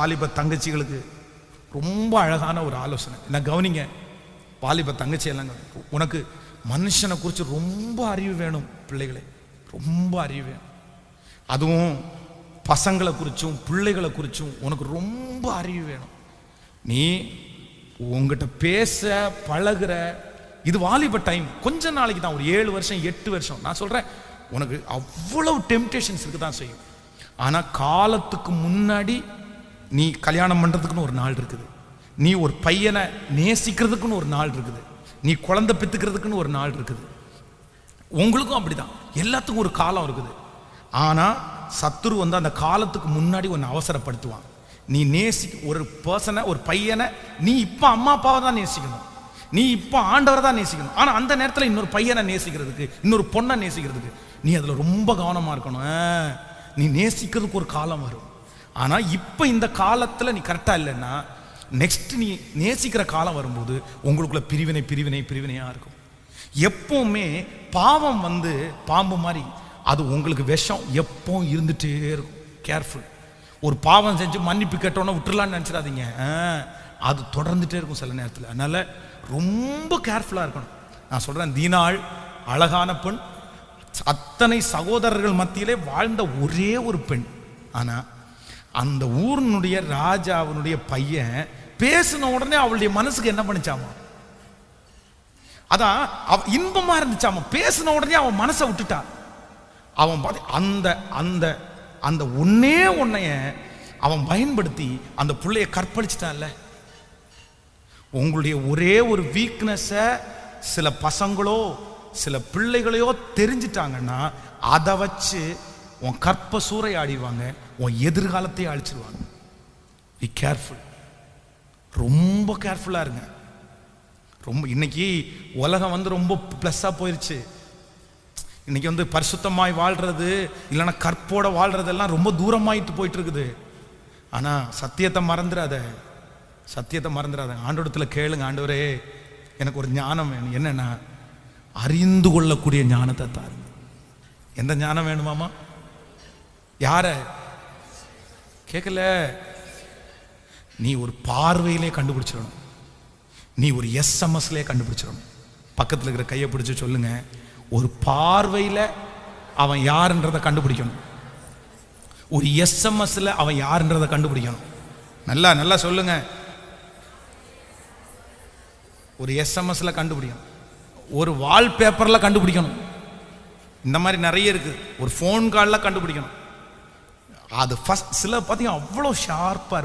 வாலிப தங்கச்சிகளுக்கு ரொம்ப அழகான ஒரு ஆலோசனை. நான் கவனிங்க வாலிப தங்கச்சி எல்லாம் உனக்கு மனுஷனை குறித்து ரொம்ப அறிவு வேணும் பிள்ளைகளே. ரொம்ப அறிவு வேணும். அதுவும் பசங்களை குறிச்சும் பிள்ளைகளை குறிச்சும் உனக்கு ரொம்ப அறிவு வேணும். நீ உங்ககிட்ட பேச பழகுற இது வாலிப டைம் கொஞ்ச நாளைக்கு தான் ஒரு ஏழு வருஷம் எட்டு வருஷம். நான் சொல்கிறேன் உனக்கு அவ்வளவு டெம்டேஷன்ஸ் இருக்கு தான் செய்யும். ஆனால் காலத்துக்கு முன்னாடி நீ கல்யாணம் பண்ணுறதுக்குன்னு ஒரு நாள் இருக்குது. நீ ஒரு பையனை நேசிக்கிறதுக்குன்னு ஒரு நாள் இருக்குது. நீ குழந்தை பித்துக்கிறதுக்குன்னு ஒரு நாள் இருக்குது. உங்களுக்கும் அப்படிதான். எல்லாத்துக்கும் ஒரு காலம் இருக்குது. ஆனால் சத்துரு வந்து அந்த காலத்துக்கு முன்னாடி ஒன்று அவசரப்படுத்துவான். நீ நேசி ஒரு பர்சனை ஒரு பையனை நீ இப்போ அம்மா அப்பாவை தான் நேசிக்கணும். நீ இப்போ ஆண்டவரை தான் நேசிக்கணும். ஆனால் அந்த நேரத்தில் இன்னொரு பையனை நேசிக்கிறதுக்கு இன்னொரு பொண்ணை நேசிக்கிறதுக்கு நீ அதில் ரொம்ப கவனமாக இருக்கணும். ஆ, நீ நேசிக்கிறதுக்கு ஒரு காலம் வரும். ஆனால் இப்போ இந்த காலத்தில் நீ கரெக்டாக இல்லைன்னா நெக்ஸ்ட் நீ நேசிக்கிற காலம் வரும்போது உங்களுக்குள்ள பிரிவினை பிரிவினை பிரிவினையாக இருக்கும். எப்போவுமே பாவம் வந்து பாம்பு மாதிரி அது உங்களுக்கு விஷம் எப்பவும் இருந்துகிட்டே இருக்கும். கேர்ஃபுல் ஒரு பாவம் செஞ்சு மன்னிப்பு கேட்டோன்னே விட்டுறலான்னு நினச்சிடாதீங்க. அது தொடர்ந்துட்டே இருக்கும் சில நேரத்தில். அதனால் ரொம்ப கேர்ஃபுல்லாக இருக்கணும். நான் சொல்கிறேன் தீனாள் அழகான பெண் அத்தனை சகோதரர்கள் மத்தியிலே வாழ்ந்த ஒரே ஒரு பெண். ஆனால் அந்த ஊரினுடைய ராஜாவினுடைய பையன் பேசின உடனே அவளுடைய மனசுக்கு என்ன பண்ணிச்சாமா? அதான் அவ இன்பமா இருந்துச்சாமா? பேசின உடனே அவன் மனசை விட்டுட்டான். அவன் பார்த்து அந்த அந்த அந்த ஒன்னே உன்னைய அவன் பயன்படுத்தி அந்த பிள்ளைய கற்பழிச்சிட்டான்ல. உங்களுடைய ஒரே ஒரு வீக்னஸை சில பசங்களோ சில பிள்ளைகளையோ தெரிஞ்சிட்டாங்கன்னா அதை வச்சு உன் கற்ப சூறையாடிடுவாங்க உன் எதிர்காலத்தையே அழிச்சிருவாங்க. பி கேர்ஃபுல் ரொம்ப கேர்ஃபுல்லாக இருங்க. ரொம்ப இன்னைக்கு உலகம் வந்து ரொம்ப ப்ளஸ்ஸாக போயிடுச்சு இன்னைக்கு வந்து பரிசுத்தமாய் வாழ்கிறது இல்லைன்னா கற்போட வாழ்கிறதெல்லாம் ரொம்ப தூரமாயிட்டு போயிட்டு இருக்குது ஆனால் சத்தியத்தை மறந்துடாத. சத்தியத்தை மறந்துடாத. ஆண்டோடத்தில் கேளுங்க ஆண்டவரே எனக்கு ஒரு ஞானம் வேணும். என்னென்னா அறிந்து கொள்ளக்கூடிய ஞானத்தை தாருங்க. எந்த ஞானம் வேணுமாமா யார? கேட்கல நீ ஒரு பார்வையிலே கண்டுபிடிச்சிடணும். நீ ஒரு எஸ்எம்எஸ்லே கண்டுபிடிச்சிடணும். பக்கத்தில் இருக்கிற கையை பிடிச்சி சொல்லுங்க. ஒரு பார்வையில் அவன் யாருன்றதை கண்டுபிடிக்கணும். ஒரு எஸ்எம்எஸ்ல அவன் யாருன்றதை கண்டுபிடிக்கணும். நல்லா நல்லா சொல்லுங்க. ஒரு எஸ்எம்எஸ்ல கண்டுபிடிக்கணும். ஒரு வால்பேப்பரில் கண்டுபிடிக்கணும். இந்த மாதிரி நிறைய இருக்குது ஒரு ஃபோன் காலில் கண்டுபிடிக்கணும். அது ஃபஸ்ட் சில பார்த்தீங்கன்னா அவ்வளோ ஷார்ப்பாக